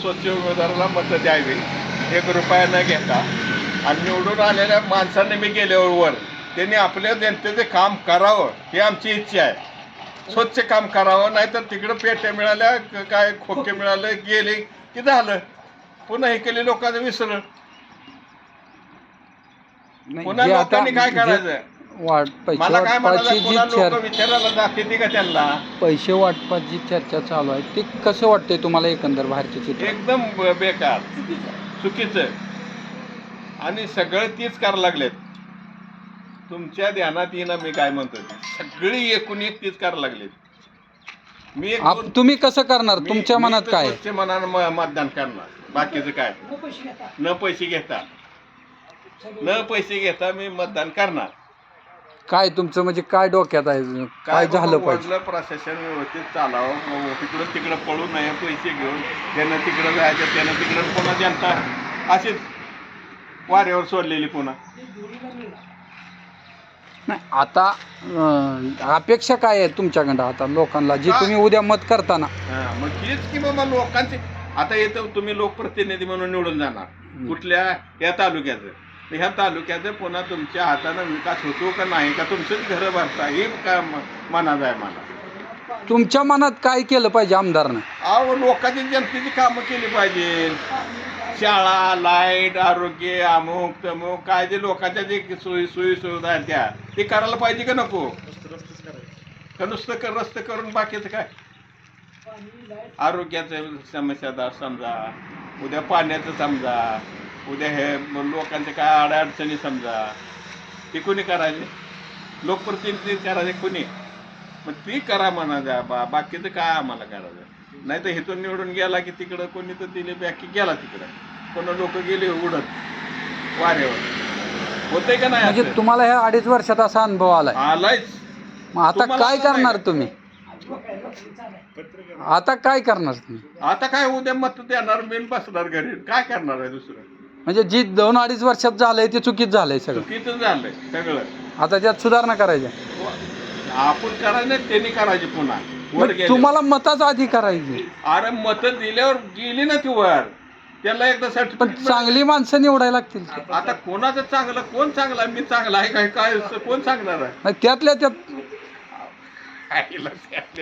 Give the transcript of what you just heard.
स्वच्छ उमेदवाराला मतं द्यावी. एक रुपया न घेता. आणि निवडून आलेल्या माणसांनी मी गेल्यावर वर त्यांनी आपल्या जनतेचे काम करावं ही आमची इच्छा आहे. स्वच्छ काम करावं नाहीतर तिकडं पेट्या मिळाल्या काय खोके मिळालं गेले की झालं? पुन्हा हे केले लोकांचं विसरलं. नाही, पुन्हा लोकांनी काय करायचं? मला काय वाटपाची जी पुन्हा चर लोक विचारायला जाते का त्यांना? पैसे वाटपाची चर्चा चालू आहे. ते कसं वाटतंय तुम्हाला एकंदर बाहेरचे चित्र एकदम ब- बेकार चुकीचं. आणि सगळं तीच करायला लागलेत. तुमच्या ध्यानात येईना मी काय म्हणतो ते. सगळी एकूण एक तीच करायला लागलेत. मी एक आप- तुम्ही कसं करणार? मी- तुमच्या मी मनात तर काय? आहे? स्वच्छ मनानं म- मतदान करणार. बाकीचं काय? न पैसे घेता. न पैसे घेता मी मतदान करणार. काय तुमचं म्हणजे काय डोक्यात आहे? काय झालं पाहिजे? प्रशासन व्यवस्थित चालावं. तिकडं तिकडं पळू नये पैसे घेऊन. त्यानं तिकडं जायचं त्यानं तिकडं पुन्हा जनता अशीच वाऱ्यावर सोडलेली पुन्हा. नाही आता अं, अपेक्षा काय आहे तुमच्याकडं आता लोकांना? जे काय? तुम्ही उद्या मत करताना. हा, मग तेच की बाबा लोकांचे. आता येतं तुम्ही लोकप्रतिनिधी म्हणून निवडून जाणार. कुठल्या या तालुक्याचं? ह्या तालुक्याचं पुन्हा तुमच्या हातानं विकास होतो का नाही का तुमचंच घरं भरता हे का मनात आहे मला तुमच्या मनात काय केलं पाहिजे आमदारनं? अहो लोकांची जनतेची कामं केली पाहिजे. शाळा लाइट आरोग्य अमुक तमुक काय जे लोकांच्या जे सोयी सोयी सुविधा आहेत त्या ते करायला पाहिजे का नको? का नुसतं कर रस्ते करून बाकीचं काय? आरोग्याचं समस्या समजा उद्या पाण्याचं समजा उद्या हे लोकांच्या काय अडचणी समजा? ते कोणी करायचे? लोकप्रतिनिधी करायचे कोणी? मग ती करा म्हणा द्या बा बाकीचं काय आम्हाला करायचं? नाही तर इथून निवडून गेला की तिकडं कोणी तर दिले बॅकी गेला तिकडं. कोणा लोक गेले उडत वाऱ्यावर. होतंय का नाही म्हणजे असं? तुम्हाला ह्या अडीच वर्षात असा अनुभव आलाय. आलायच. मग आता तुम्हाला काय आला करणार नाही. तुम्ही? आता काय करणार तुम्ही? आता काय उद्या मत देणार मेन बसणार घरी. काय करणार आहे दुसरं? म्हणजे जी दोन अडीच वर्षात झालंय ते चुकीच झालंय सगळं. चुकीचं झालंय सगळं. आता त्यात सुधारणा करायच्या आपण करायचं नाही त्यांनी करायचे पुन्हा. वर मग गेले तुम्हाला मताचा अधिकार आहे की. अरे मत दिल्यावर गेली ना ती वर. त्याला एकदा पण सर्टिफिकेट चांगली माणसं निवडायला लागतील. की. आता कोणाचं चांगलं कोण चांगलं मी चांगला आहे काय काय कोण सांगणार आहे? नाही, त्यातल्या त्यात आईला त्या-